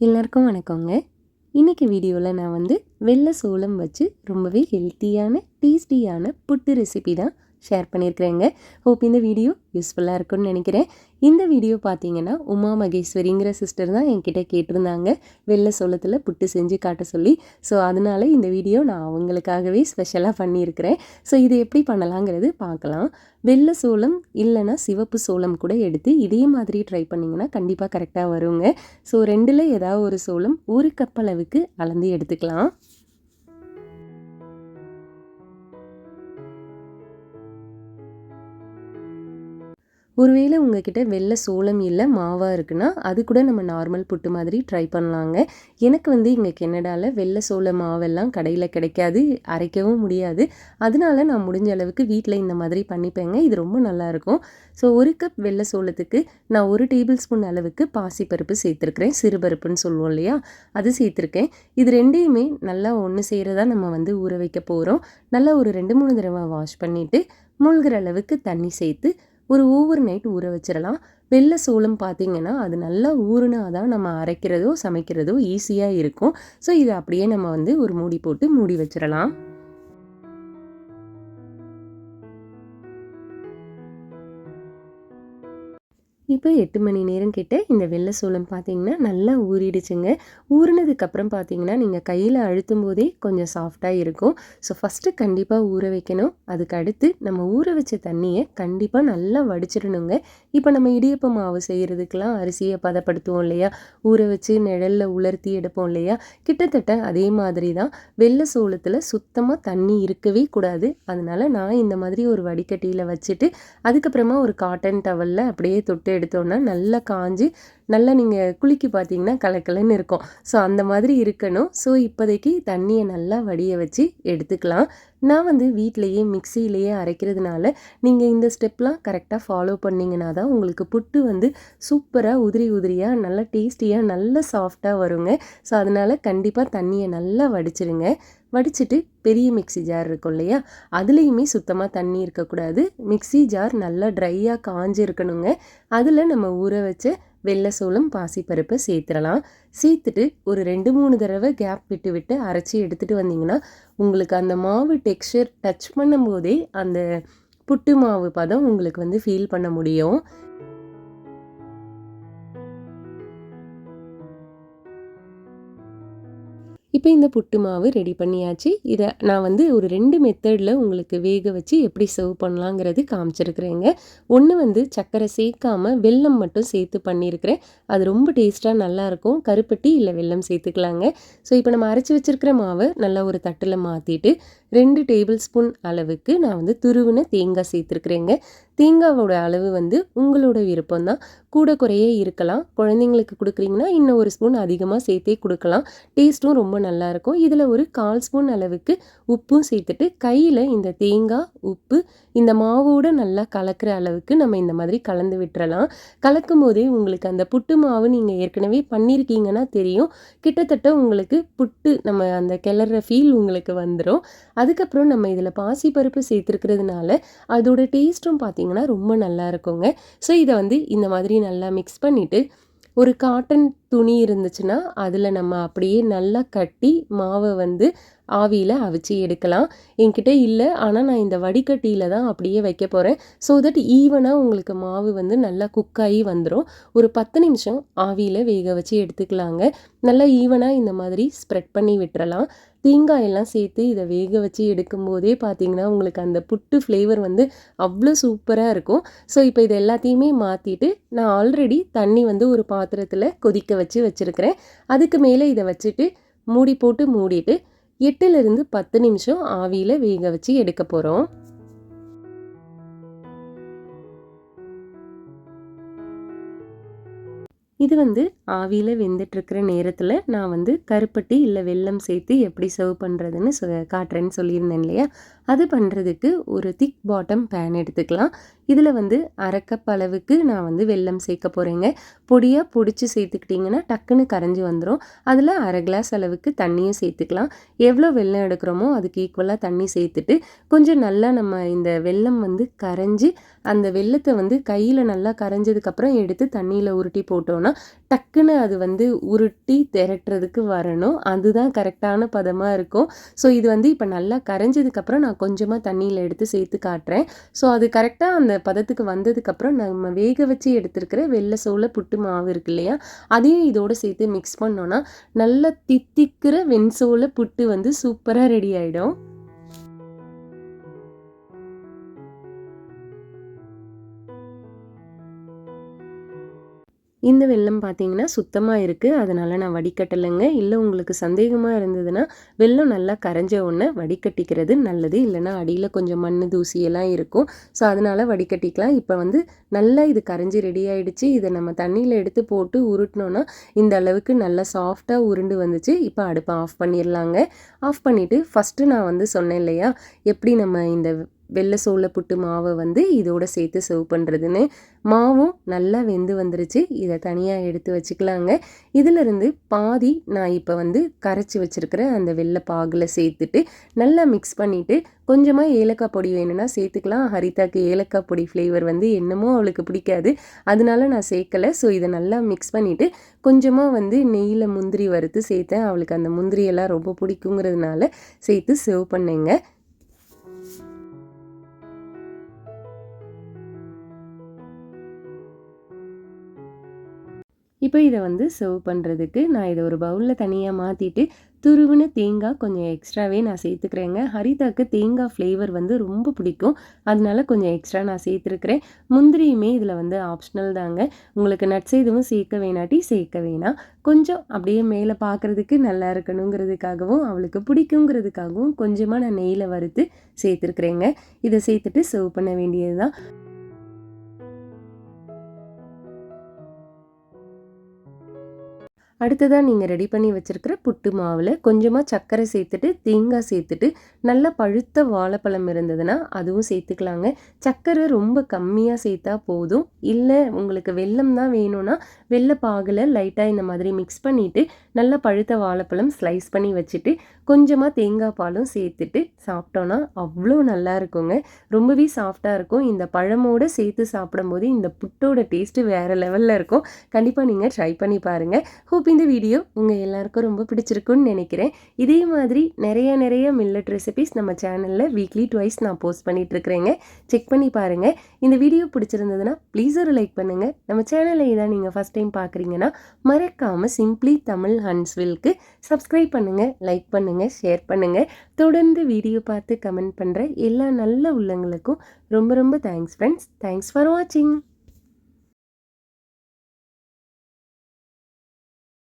எல்லாருக்கும் வணக்கங்க. இன்றைக்கி வீடியோவில் நான் வந்து வெள்ளை சோளம் வச்சு ரொம்பவே ஹெல்த்தியான டேஸ்டியான புட்டு ரெசிபி தான் ஷேர் பண்ணியிருக்கிறேங்க ஹோப் இந்த வீடியோ யூஸ்ஃபுல்லாக இருக்கும்னு நினைக்கிறேன். இந்த வீடியோ பார்த்தீங்கன்னா உமா மகேஸ்வரிங்கிற சிஸ்டர் தான் என்கிட்ட கேட்டிருந்தாங்க. வெள்ளை சோளத்தில் புட்டு செஞ்சு காட்ட சொல்லி. ஸோ அதனால இந்த வீடியோ நான் அவங்களுக்காகவே ஸ்பெஷலாக பண்ணியிருக்கிறேன். ஸோ இது எப்படி பண்ணலாங்கிறது பார்க்கலாம். வெள்ளை சோளம் இல்லைன்னா சிவப்பு சோளம் கூட எடுத்து இதே மாதிரி ட்ரை பண்ணிங்கன்னா கண்டிப்பாக கரெக்டாக வருங்க. ஸோ ரெண்டில் ஏதாவது ஒரு சோளம் ஒரு கப் அளவுக்கு அளந்து எடுத்துக்கலாம். ஒருவேளை உங்ககிட்ட வெள்ளை சோளம் இல்லை மாவாக இருக்குன்னா அது கூட நம்ம நார்மல் புட்டு மாதிரி ட்ரை பண்ணலாங்க. எனக்கு வந்து இங்கே கெனடாவில் வெள்ளை சோள மாவெல்லாம் கடையில் கிடைக்காது அரைக்கவும் முடியாது. அதனால நான் முடிஞ்ச அளவுக்கு வீட்டில் இந்த மாதிரி பண்ணிப்பேங்க. இது ரொம்ப நல்லாயிருக்கும். ஸோ ஒரு கப் வெள்ளை சோளத்துக்கு நான் ஒரு டேபிள் ஸ்பூன் அளவுக்கு பாசிப்பருப்பு சேர்த்துருக்குறேன். சிறுபருப்புன்னு சொல்லுவோம் இல்லையா? அது சேர்த்துருக்கேன். இது ரெண்டையுமே நல்லா ஒன்று செய்கிறதா நம்ம வந்து ஊற வைக்க போகிறோம் நல்லா ஒரு ரெண்டு மூணு தடவை வாஷ் பண்ணிவிட்டு மூழ்கிற அளவுக்கு தண்ணி சேர்த்து ஒரு ஓவர் நைட் ஊற வச்சிடலாம். வெள்ளை சோளம் பார்த்திங்கன்னா அது நல்லா ஊறுனா தான் நம்ம அரைக்கிறதோ சமைக்கிறதோ ஈஸியாக இருக்கும். ஸோ இதை அப்படியே நம்ம வந்து ஒரு மூடி போட்டு மூடி வச்சிடலாம். இப்போ எட்டு மணி நேரம் கிட்ட இந்த வெள்ளை சோளம் பார்த்தீங்கன்னா நல்லா ஊறிடுச்சுங்க. ஊறினதுக்கப்புறம் பார்த்தீங்கன்னா நீங்கள் கையில் அழுத்தும் போதே கொஞ்சம் சாஃப்டாக இருக்கும். ஸோ ஃபஸ்ட்டு கண்டிப்பாக ஊற வைக்கணும். அதுக்கு அடுத்து நம்ம ஊற வச்ச தண்ணியை கண்டிப்பாக நல்லா வடிச்சிடணுங்க. இப்போ நம்ம இடியப்ப மாவு செய்கிறதுக்கெலாம் அரிசியை பதப்படுத்துவோம் இல்லையா? ஊற வச்சு நிழலில் உலர்த்தி எடுப்போம் இல்லையா? கிட்டத்தட்ட அதே மாதிரி தான் வெள்ளை சோளத்தில் சுத்தமாக தண்ணி இருக்கவே கூடாது. அதனால் நான் இந்த மாதிரி ஒரு வடிகட்டியில் வச்சுட்டு அதுக்கப்புறமா ஒரு காட்டன் டவலில் அப்படியே தொட்டு எடுத்தோன்னா நல்லா காஞ்சி நல்லா நீங்கள் குளிக்கி பார்த்தீங்கன்னா கலக்கலன்னு இருக்கும். ஸோ அந்த மாதிரி இருக்கணும். ஸோ இப்போதைக்கு தண்ணியை நல்லா வடிய வச்சு எடுத்துக்கலாம். நான் வந்து வீட்டிலையே மிக்சியிலேயே அரைக்கிறதுனால நீங்கள் இந்த ஸ்டெப்லாம் கரெக்டாக ஃபாலோ பண்ணிங்கன்னா தான் உங்களுக்கு புட்டு வந்து சூப்பராக உதிரி உதிரியாக நல்லா டேஸ்டியாக நல்ல சாஃப்டாக வருங்க. ஸோ அதனால் கண்டிப்பாக தண்ணியை நல்லா வடிச்சிருங்க. வடிச்சிட்டு பெரிய மிக்சி ஜார் இருக்கும் இல்லையா? அதுலேயுமே சுத்தமாக தண்ணி இருக்கக்கூடாது. மிக்சி ஜார் நல்லா ட்ரையாக காஞ்சி இருக்கணுங்க அதில் நம்ம ஊற வச்ச வெள்ளை சோளம் பாசிப்பருப்பை சேர்த்துடலாம். சேர்த்துட்டு ஒரு ரெண்டு மூணு தடவை கேப் விட்டு விட்டு அரைச்சி எடுத்துகிட்டு வந்தீங்கன்னா உங்களுக்கு அந்த மாவு டெக்ஸ்சர் டச் பண்ணும்போதே அந்த புட்டு மாவு பதம் உங்களுக்கு வந்து ஃபீல் பண்ண முடியும். இப்போ இந்த புட்டு மாவு ரெடி பண்ணியாச்சு. இதை நான் வந்து ஒரு ரெண்டு மெத்தடில் உங்களுக்கு வேக வச்சு எப்படி சர்வ் பண்ணலாங்கிறது காமிச்சிருக்கிறேங்க. ஒன்று வந்து சர்க்கரை சேர்க்காமல் வெல்லம் மட்டும் சேர்த்து பண்ணியிருக்கிறேன். அது ரொம்ப டேஸ்ட்டாக நல்லாயிருக்கும் கருப்பட்டி இல்லை வெல்லம் சேர்த்துக்கலாங்க. ஸோ இப்போ நம்ம அரைச்சி வச்சுருக்கிற மாவை நல்லா ஒரு தட்டில் மாற்றிட்டு ரெண்டு டேபிள் ஸ்பூன் அளவுக்கு நான் வந்து துருவின தேங்காய் சேர்த்துருக்குறேங்க. தேங்காவோட அளவு வந்து உங்களோட விருப்பம் தான் கூட குறைய இருக்கலாம். குழந்தைங்களுக்கு கொடுக்குறீங்கன்னா இன்னும் ஒரு ஸ்பூன் அதிகமாக சேர்த்தே கொடுக்கலாம். டேஸ்ட்டும் ரொம்ப நல்லாயிருக்கும் இதில் ஒரு கால் ஸ்பூன் அளவுக்கு உப்பும் சேர்த்துட்டு கையில் இந்த தேங்காய் உப்பு இந்த மாவோடு நல்லா கலக்கிற அளவுக்கு நம்ம இந்த மாதிரி கலந்து விட்டுறலாம். கலக்கும் போதே உங்களுக்கு அந்த புட்டு மாவு நீங்கள் ஏற்கனவே பண்ணியிருக்கீங்கன்னா தெரியும். கிட்டத்தட்ட உங்களுக்கு புட்டு நம்ம அந்த கிளற ஃபீல் உங்களுக்கு வந்துடும் அதுக்கப்புறம் நம்ம இதில் பாசிப்பருப்பு சேர்த்துருக்கிறதுனால அதோட டேஸ்ட்டும் பார்த்திங்கன்னா ரொம்ப நல்லா இருக்குங்க. ஸோ இதை வந்து இந்த மாதிரி நல்லா மிக்ஸ் பண்ணிவிட்டு ஒரு காட்டன் துணி இருந்துச்சுன்னா அதில் நம்ம அப்படியே நல்லா கட்டி மாவை வந்து ஆவியில் அவிச்சு எடுக்கலாம். என்கிட்ட இல்லை ஆனால் நான் இந்த வடிகட்டியில் தான் அப்படியே வைக்க போகிறேன் ஸோ தட் ஈவனாக உங்களுக்கு மாவு வந்து நல்லா குக்காகி வந்துடும் ஒரு பத்து நிமிஷம் ஆவியில் வேக வச்சு எடுத்துக்கலாங்க. நல்லா ஈவனாக இந்த மாதிரி ஸ்ப்ரெட் பண்ணி விட்டுறலாம். தேங்காயெல்லாம் சேர்த்து இதை வேக வச்சு எடுக்கும்போதே பார்த்தீங்கன்னா உங்களுக்கு அந்த புட்டு ஃப்ளேவர் வந்து அவ்வளோ சூப்பராக இருக்கும். ஸோ இப்போ இது எல்லாத்தையுமே மாற்றிட்டு நான் ஆல்ரெடி தண்ணி வந்து ஒரு பாத்திரத்தில் கொதிக்க வச்சு வச்சுருக்கிறேன். அதுக்கு மேலே இதை வச்சுட்டு மூடி போட்டு மூடிட்டு எட்டுலேருந்து பத்து நிமிஷம் ஆவியில் வேக வச்சு எடுக்க போகிறோம் இது வந்து ஆவியில் வெந்துட்டுருக்கிற நேரத்தில் நான் வந்து கருப்பட்டி இல்லை வெல்லம் சேர்த்து எப்படி சர்வ் பண்ணுறதுன்னு சொ காட்டுறேன்னு சொல்லியிருந்தேன் இல்லையா? அது பண்ணுறதுக்கு ஒரு திக் பாட்டம் பேன் எடுத்துக்கலாம். இதில் வந்து அரைக்கப் அளவுக்கு நான் வந்து வெல்லம் சேர்க்க போகிறேங்க பொடியாக பொடிச்சு சேர்த்துக்கிட்டிங்கன்னா டக்குன்னு கரைஞ்சி வந்துடும் அதில் அரை கிளாஸ் அளவுக்கு தண்ணியும் சேர்த்துக்கலாம். எவ்வளோ வெல்லம் எடுக்கிறோமோ அதுக்கு ஈக்குவலாக தண்ணி சேர்த்துட்டு கொஞ்சம் நல்லா நம்ம இந்த வெல்லம் வந்து கரைஞ்சி அந்த வெள்ளத்தை வந்து கையில் நல்லா கரைஞ்சதுக்கப்புறம் எடுத்து தண்ணியில் உருட்டி போட்டோன்னா டக்குன்னு அது வந்து உருட்டி திரட்டுறதுக்கு வரணும். அதுதான் கரெக்டான பதமாக இருக்கும். ஸோ இது வந்து இப்போ நல்லா கரைஞ்சதுக்கப்புறம் நான் கொஞ்சமாக தண்ணியில் எடுத்து சேர்த்து காட்டுறேன். ஸோ அது கரெக்டாக அந்த பதத்துக்கு வந்ததுக்கப்புறம் நம்ம வேக வச்சு எடுத்துருக்கிற வெள்ளை சோள புட்டு மாவு இருக்கு இல்லையா அதையும் இதோடு சேர்த்து மிக்ஸ் பண்ணோன்னா நல்லா தித்திக்கிற வெண்சோள புட்டு வந்து சூப்பராக ரெடி ஆகிடும் இந்த வெல்லம் பார்த்தீங்கன்னா சுத்தமாக இருக்குது அதனால் நான் வடிகட்டலைங்க. இல்லை உங்களுக்கு சந்தேகமாக இருந்ததுன்னா வெல்லம் நல்லா கரைஞ்ச உடனே வடிகட்டிக்கிறது நல்லது. இல்லைன்னா அடியில் கொஞ்சம் மண் தூசியெல்லாம் இருக்கும். ஸோ அதனால் வடிகட்டிக்கலாம். இப்போ வந்து நல்லா இது கரைஞ்சி ரெடி ஆகிடுச்சு இதை நம்ம தண்ணியில் எடுத்து போட்டு உருட்டினோன்னா இந்த அளவுக்கு நல்லா சாஃப்டாக உருண்டு வந்துச்சு. இப்போ அடுப்பை ஆஃப் பண்ணிடலாங்க ஆஃப் பண்ணிவிட்டு ஃபஸ்ட்டு நான் வந்து சொன்னேன் இல்லையா? எப்படி நம்ம இந்த வெள்ளை சோள புட்டு மாவை வந்து இதோட சேர்த்து சர்வ் பண்ணுறதுன்னு மாவும் நல்லா வெந்து வந்துருச்சு. இதை தனியாக எடுத்து வச்சுக்கலாங்க. இதிலிருந்து பாதி நான் இப்போ வந்து கரைச்சி வச்சுருக்கிற அந்த வெள்ளை பாகில் சேர்த்துட்டு நல்லா மிக்ஸ் பண்ணிவிட்டு கொஞ்சமாக ஏலக்காய் பொடி வேணும்னா சேர்த்துக்கலாம். ஹரிதாக்கு ஏலக்காய் பொடி ஃப்ளேவர் வந்து என்னமோ அவளுக்கு பிடிக்காது. அதனால நான் சேர்க்கலை. ஸோ இதை நல்லா மிக்ஸ் பண்ணிவிட்டு கொஞ்சமாக வந்து நெய்யில் முந்திரி வறுத்து சேர்த்தேன். அவளுக்கு அந்த முந்திரியெல்லாம் ரொம்ப பிடிக்குங்கிறதுனால சேர்த்து சர்வ் பண்ணேங்க. இப்போ இதை வந்து சர்வ் பண்ணுறதுக்கு நான் இதை ஒரு பவுலில் தனியாக மாற்றிட்டு துருவின தேங்காய் கொஞ்சம் எக்ஸ்ட்ராவே நான் சேர்த்துக்கிறேங்க. ஹரிதாக்கு தேங்காய் ஃப்ளேவர் வந்து ரொம்ப பிடிக்கும். அதனால கொஞ்சம் எக்ஸ்ட்ரா நான் சேர்த்துருக்குறேன். முந்திரியுமே இதில் வந்து ஆப்ஷனல் தாங்க. உங்களுக்கு நட்ஸ் எதுவும் சேர்க்க வேணாட்டி சேர்க்க வேணாம். கொஞ்சம் அப்படியே மேலே பார்க்குறதுக்கு நல்லா இருக்கணுங்கிறதுக்காகவும் அவளுக்கு பிடிக்குங்கிறதுக்காகவும் கொஞ்சமாக நான் நெய்யில் வறுத்து சேர்த்துருக்குறேங்க. இதை சேர்த்துட்டு சர்வ் பண்ண வேண்டியது தான் அடுத்ததாக நீங்கள் ரெடி பண்ணி வச்சுருக்கிற புட்டு மாவில் கொஞ்சமாக சர்க்கரை சேர்த்துட்டு தேங்காய் சேர்த்துட்டு நல்லா பழுத்த வாழைப்பழம் இருந்ததுன்னா அதுவும் சேர்த்துக்கலாங்க. சர்க்கரை ரொம்ப கம்மியாக சேர்த்தா போதும். இல்லை உங்களுக்கு வெல்லம் தான் வேணும்னா வெள்ளை பாகில் லைட்டாக இந்த மாதிரி மிக்ஸ் பண்ணிவிட்டு நல்லா பழுத்த வாழைப்பழம் ஸ்லைஸ் பண்ணி வச்சுட்டு கொஞ்சமாக தேங்காய் பாலும் சேர்த்துட்டு சாப்பிட்டோன்னா அவ்வளோ நல்லா இருக்குங்க. ரொம்பவே சாஃப்டாக இருக்கும். இந்த பழமோடு சேர்த்து சாப்பிடும்போது இந்த புட்டோட டேஸ்ட்டு வேறு லெவலில் இருக்கும். கண்டிப்பாக நீங்கள் ட்ரை பண்ணி பாருங்கள் ஹோப் இந்த வீடியோ உங்கள் எல்லாருக்கும் ரொம்ப பிடிச்சிருக்குன்னு நினைக்கிறேன். இதே மாதிரி நிறைய நிறைய மில்லட் ரெசிபிஸ் நம்ம சேனலில் வீக்லி ட்வைஸ் நான் போஸ்ட் பண்ணிகிட்ருக்கிறேங்க செக் பண்ணி பாருங்கள் இந்த வீடியோ பிடிச்சிருந்ததுன்னா ப்ளீஸ் ஒரு லைக் பண்ணுங்கள் நம்ம சேனலில் இதான் நீங்கள் ஃபஸ்ட் டைம் பார்க்குறீங்கன்னா மறக்காமல் சிம்ப்ளி தமிழ் ஹன்ஸ்வில்க்கு சப்ஸ்கிரைப் பண்ணுங்கள் லைக் பண்ணுங்கள் ஷேர் பண்ணுங்கள் தொடர்ந்து வீடியோ பார்த்து கமெண்ட் பண்ணுற எல்லா நல்ல உள்ளங்களுக்கும் ரொம்ப ரொம்ப தேங்க்ஸ் ஃப்ரெண்ட்ஸ் தேங்க்ஸ் ஃபார் வாட்சிங்